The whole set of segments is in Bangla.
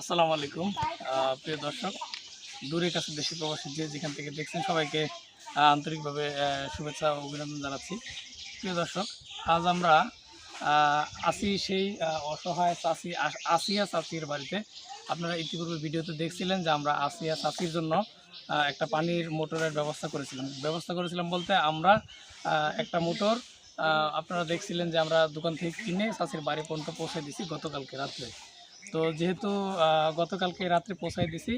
আসসালামু আলাইকুম। প্রিয় দর্শক, দূরে কাছে দেশি প্রবাসী যে যেখান থেকে দেখছেন সবাইকে আন্তরিকভাবে শুভেচ্ছা অভিনন্দন জানাচ্ছি। প্রিয় দর্শক, আজ আমরা আসি সেই অসহায় চাষি আসিয়া চাষির বাড়িতে। আপনারা ইতিপূর্বে ভিডিওতে দেখছিলেন যে আমরা আসিয়া চাষির জন্য একটা পানির মোটরের ব্যবস্থা করেছিলাম। ব্যবস্থা করেছিলাম বলতে আমরা একটা মোটর আপনারা দেখছিলেন যে আমরা দোকান থেকে কিনে চাষির বাড়ি পর্যন্ত পৌঁছে দিছি গতকালকে রাত্রে। তো যেহেতু গতকালকে রাত্রে পৌঁছাই দিছি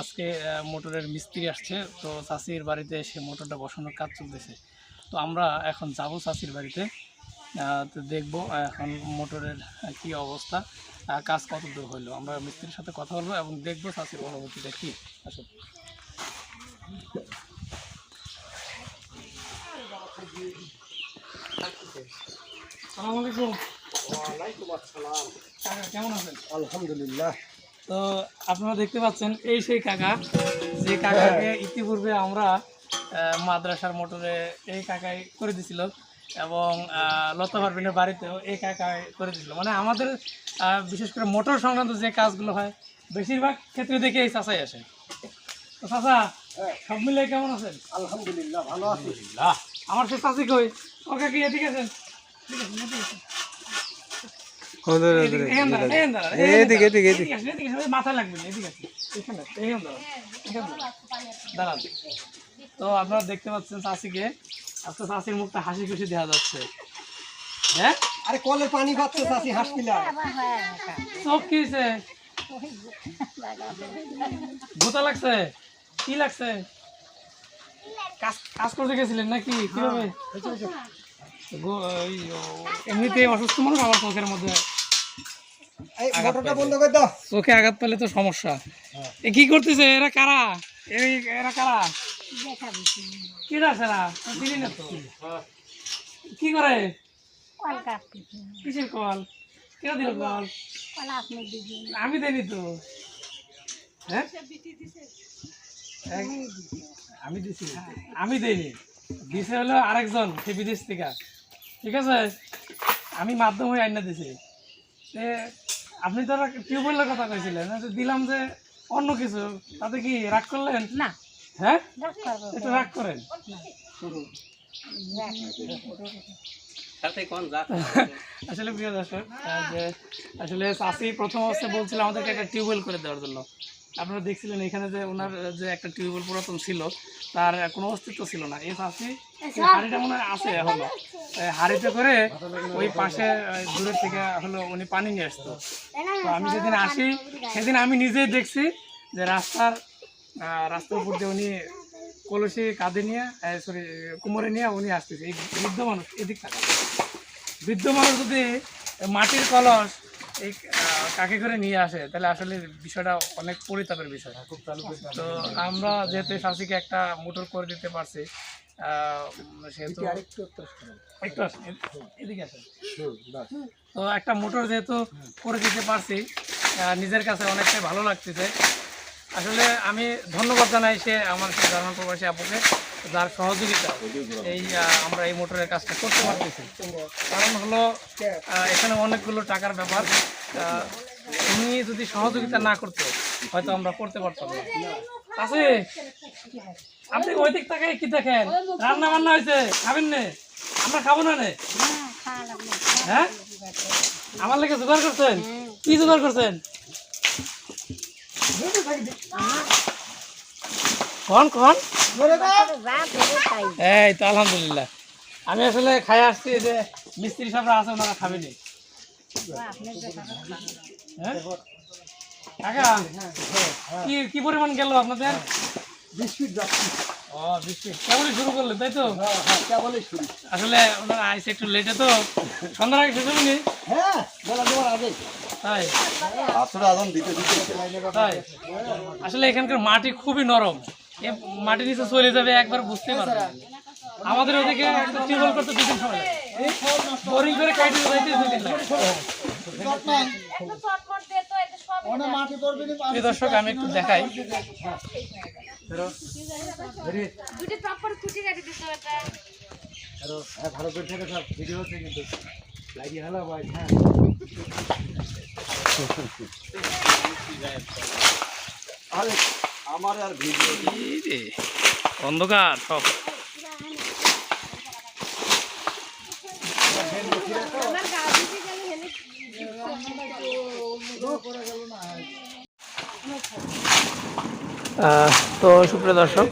আজকে মোটরের মিস্ত্রি আসছে তো চাষির বাড়িতে এসে মোটরটা বসানোর কাজ চলতেছে। তো আমরা এখন যাব চাষির বাড়িতে তো দেখব এখন মোটরের কি অবস্থা কাজ কত দূর হইল। আমরা মিস্ত্রির সাথে কথা বলব এবং দেখব চাষির অনুভূতিটা কি আসলে সালাম আলাইকুম। কাকা কেমন আছেন? আলহামদুলিল্লাহ। তো আপনারা দেখতে পাচ্ছেন এই সেই কাকা যে কাকাকে ইতিপূর্বে আমরা মাদ্রাসার মোটরে এই কাকাই করে দিছিল এবং লতা পারবিনের বাড়িতেও এই কাকাই করে দিছিল। মানে আমাদের বিশেষ করে মোটর সংক্রান্ত যে কাজগুলো হয় বেশিরভাগ ক্ষেত্রে দেখে এই চাষাই আসে। তো চাষা সব মিলে কেমন আছেন? আলহামদুলিল্লাহ ভালো আছি। আমার সে চাষি কই? ও কাকি এদিকে আছেন ঠিক আছেন, এদিকে এদিকে, এদিকে, লাগবে না, এদিকে এখানে, দাঁড়ান। তো আপনারা দেখতে পাচ্ছেন চাষিকে আজকে চাষির মুখটা হাসি খুশি দেখা যাচ্ছে। হ্যাঁ? আরে কলে পানি পাচ্ছে চাষি হাসপিলা চোখ কি হয়েছে? ভূতা লাগছে? কি লাগছে? কাজ কাজ করতে গেছিলেন নাকি? কীভাবে? গো- ওই, ও, এমনিতে অসুস্থ মানুষ আমার চোখের মধ্যে এই মোটরটা বন্ধ করে দাও। চোখে আঘাত পেলে তো সমস্যা। এ কি করতেছে? এরা কারা? এরা কারা? কি আছে চিনি না তো? কি করে? কিসের কল? কেন দিল কল? কল আপনি দিবেন। আমি দেনি তো। হ্যাঁ? আমি দিছি। আমি দেইনি। দিছে হলো আরেকজন সে বিদেশ থেকে। ঠিক আছে? আমি মাধ্যম হয়ে আইনা দিছি। এ, আপনি তো টিউবওয়েলের কথা কইছিলেন না, দিলাম যে অন্য কিছু তাতে কি রাগ করলেন? না। হ্যাঁ? রাগ একটু রাগ করেন। আসলে প্রিয় দর্শক আসলে চাষি প্রথম অবস্থায় বলছিল আমাদেরকে একটা টিউবওয়েল করে দেওয়ার জন্য। আপনারা দেখছিলেন এখানে যে ওনার যে একটা টিউবওয়েল পুরাতন ছিল তার কোনো অস্তিত্ব ছিল না। এই চাষি হাড়িটা মনে হয় আছে এখনও। হাড়িতে করে ওই পাশে দূরের থেকে হলো উনি পানি নিয়ে আসতো। তো আমি যেদিন আসি সেদিন আমি নিজেই দেখছি যে রাস্তার রাস্তার উপর দিয়ে উনি কলসি কাঁধে নিয়ে সরি কোমরে নিয়ে উনি আসতেছে। এই বৃদ্ধ মানুষ এদিক বৃদ্ধ মানুষ যদি মাটির কলস এই কাকে করে নিয়ে আসে? তাহলে আসলে বিষয়টা অনেক পরিতাপের বিষয়। তো আমরা যেহেতু শাসিকে একটা মোটর করে দিতে পারছি সেহেতু একটু এদিকে আসেন তো একটা মোটর যেহেতু করে দিতে পারছি নিজের কাছে অনেকটাই ভালো লাগতেছে। আসলে আমি ধন্যবাদ জানাই সে আমার সে জার্মান প্রবাসী আপুকে। যার সহযোগিতা এই আমরা এই মোটরের কাজটা করতে পারতেছি। কারণ হলো এখানে অনেকগুলো টাকার ব্যাপার। উনি যদি সহযোগিতা না করতো হয়তো আমরা করতে পারতাম না। আছে আপনি ওই দিক তাকাই কি দেখেন? রান্না বান্না হয়েছে খাবেন নে? আমরা খাব না নে? হ্যাঁ? হ্যাঁ আমার লেগে জোগাড় করছেন? কি জোগাড় করছেন? কন কন? তাই এই তো আলহামদুলিল্লাহ। আমি আসলে খাই আসছি যে মিস্ত্রি সাহেবরা আছে ওনারা খাবেনি। হ্যাঁ? কাকা কি কি পরিমাণ গেল আপনাদের? বিস্কুট ও বৃষ্টি কেবলই শুরু করলেন তাই তো? হ্যাঁ হ্যাঁ কেবলই শুরু। আসলে ওনারা আইসে একটু লেটে তো। সন্ধ্যার আগে শেষ হবেনি হ্যাঁ বেলা দেওয়ার আগে। তাই? আসলে আদম দিতে দিতে। তাই? আসলে এখানকার মাটি খুবই নরম। এ মাটি নিচে চলে যাবে একবার বুঝতে পারবে। আমাদের ওদিকে টিউবওয়েল করতে দুদিন সময়। লাগে বোরিং করে কাটি যাইতে দুদিন দর্শক আমি একটু দেখাই। হ্যাঁ ভালো করে থাকে সব ভিডিও হচ্ছে কিন্তু ভাই হ্যাঁ আরে আমার আর ভিডিও রে, অন্ধকার সব। তো সুপ্রিয় দর্শক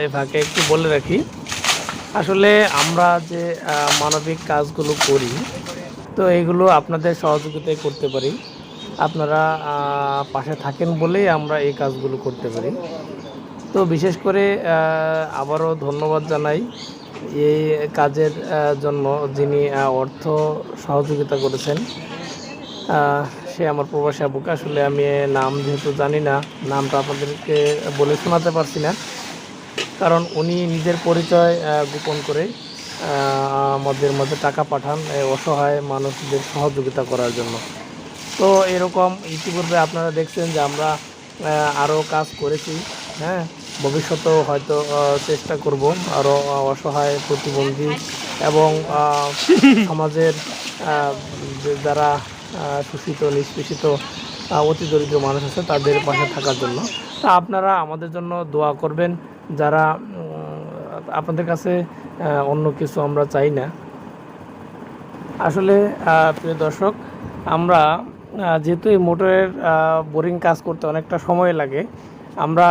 এই ভাগে একটু বলে রাখি আসলে আমরা যে মানবিক কাজগুলো করি তো এগুলো আপনাদের সহযোগিতায় করতে পারি। আপনারা পাশে থাকেন বলেই আমরা এই কাজগুলো করতে পারি। তো বিশেষ করে আবারও ধন্যবাদ জানাই এই কাজের জন্য যিনি অর্থ সহযোগিতা করেছেন। সে আমার প্রবাসী আবুকে আসলে আমি নাম যেহেতু জানি না, নামটা আপনাদেরকে বলে শোনাতে পারছি না। কারণ উনি নিজের পরিচয় গোপন করে আমাদের মধ্যে টাকা পাঠান অসহায় মানুষদের সহযোগিতা করার জন্য। তো এরকম ইতিপূর্বে আপনারা দেখছেন যে আমরা আরও কাজ করেছি হ্যাঁ? ভবিষ্যতেও হয়তো চেষ্টা করব আরও অসহায় প্রতিবন্ধী এবং সমাজের যারা শোষিত নিষ্পেষিত অতি দরিদ্র মানুষ আছে, তাদের পাশে থাকার জন্য। তা আপনারা আমাদের জন্য দোয়া করবেন যারা আপনাদের কাছে অন্য কিছু আমরা চাই না। আসলে প্রিয় দর্শক, আমরা যেহেতু এই মোটরের বোরিং কাজ করতে অনেকটা সময় লাগে, আমরা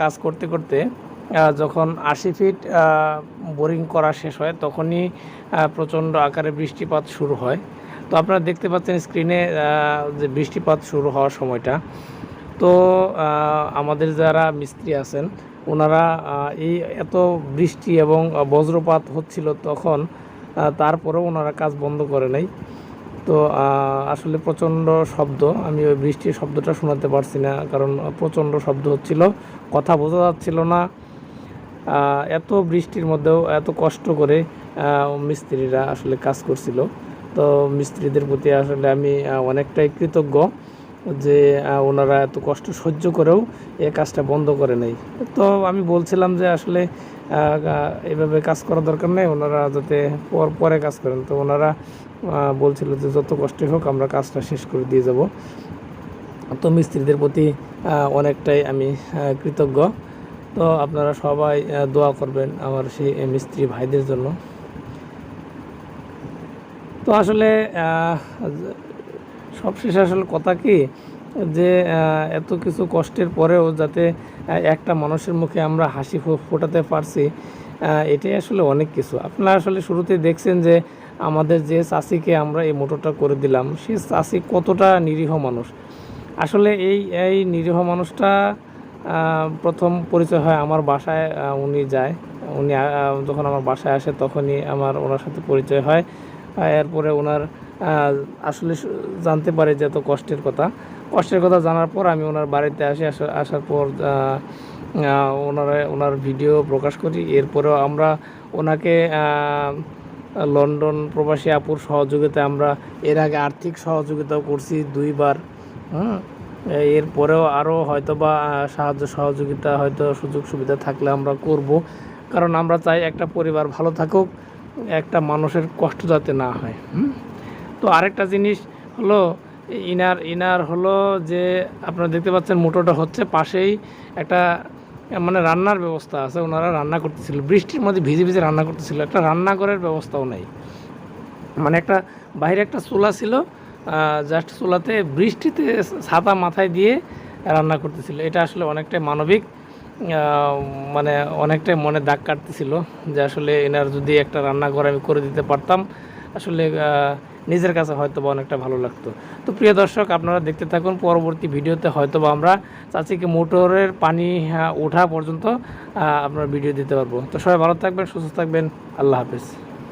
কাজ করতে করতে যখন আশি ফিট বোরিং করা শেষ হয়, তখনই প্রচণ্ড আকারে বৃষ্টিপাত শুরু হয়। তো আপনারা দেখতে পাচ্ছেন স্ক্রিনে যে বৃষ্টিপাত শুরু হওয়ার সময়টা। তো আমাদের যারা মিস্ত্রি আছেন, ওনারা এই এত বৃষ্টি এবং বজ্রপাত হচ্ছিল তখন তারপরেও ওনারা কাজ বন্ধ করে নাই। তো আসলে প্রচণ্ড শব্দ। আমি ওই বৃষ্টির শব্দটা শোনাতে পারছি না, কারণ প্রচণ্ড শব্দ হচ্ছিল, কথা বোঝা যাচ্ছিল না। এত বৃষ্টির মধ্যেও এত কষ্ট করে মিস্ত্রিরা আসলে কাজ করছিল। তো, মিস্ত্রিদের প্রতি আসলে আমি অনেকটাই কৃতজ্ঞ। যে ওনারা এত কষ্ট সহ্য করেও এই কাজটা বন্ধ করে নেই। তো আমি বলছিলাম যে, আসলে এভাবে কাজ করা দরকার নেই, ওনারা যাতে পর, পরে কাজ করেন। তো ওনারা বলছিল যে, যত কষ্টই হোক, আমরা কাজটা শেষ করে দিয়ে যাব। তো মিস্ত্রিদের প্রতি অনেকটাই আমি কৃতজ্ঞ। তো আপনারা সবাই দোয়া করবেন আমার সেই মিস্ত্রি ভাইদের জন্য। তো আসলে সবশেষে আসলে কথা কি, যে এত কিছু কষ্টের পরেও যাতে একটা মানুষের মুখে আমরা হাসি ফোটাতে পারছি এটাই আসলে অনেক কিছু। আপনারা আসলে শুরুতে দেখছেন যে, আমাদের যে চাষিকে আমরা এই মোটরটা করে দিলাম, সে চাষি কতটা নিরীহ মানুষ। আসলে এই এই নিরীহ মানুষটা প্রথম পরিচয় হয় আমার বাসায় উনি যায়। উনি যখন আমার বাসায় আসে তখনই আমার ওনার সাথে পরিচয় হয়। এরপরে ওনার আসলে জানতে পারে যে এত কষ্টের কথা। কষ্টের কথা জানার পর আমি ওনার বাড়িতে আসি, আসা- আসার পর ওনারা ওনার ভিডিও প্রকাশ করি। এরপরেও আমরা ওনাকে লন্ডন প্রবাসী আপুর সহযোগিতায় আমরা এর আগে আর্থিক সহযোগিতাও করছি দুইবার। এরপরেও আরও হয়তো বা সাহায্য সহযোগিতা হয়তো সুযোগ সুবিধা থাকলে আমরা করব। কারণ আমরা চাই একটা পরিবার ভালো থাকুক, একটা মানুষের কষ্ট যাতে না হয়। হুম? তো আরেকটা জিনিস হলো, ইনার ইনার হলো যে আপনারা দেখতে পাচ্ছেন মোটরটা হচ্ছে পাশেই একটা মানে রান্নার ব্যবস্থা আছে, ওনারা রান্না করতেছিল, বৃষ্টির মধ্যে ভিজে ভিজে রান্না করতেছিল, একটা রান্নাঘরের ব্যবস্থাও নেই। মানে একটা, বাইরে একটা চুলা ছিল জাস্ট চুলাতে বৃষ্টিতে ছাতা মাথায় দিয়ে রান্না করতেছিল। এটা আসলে অনেকটাই মানবিক মানে অনেকটাই মনে দাগ কাটতেছিল যে আসলে এনার যদি একটা রান্নাঘর আমি করে দিতে পারতাম, আসলে নিজের কাছে হয়তো বা অনেকটা ভালো লাগতো। তো প্রিয় দর্শক, আপনারা দেখতে থাকুন, পরবর্তী ভিডিওতে হয়তো বা আমরা চাচিকে মোটরের পানি ওঠা পর্যন্ত আপনার ভিডিও দিতে পারব। তো সবাই ভালো থাকবেন, সুস্থ থাকবেন, আল্লাহ হাফেজ।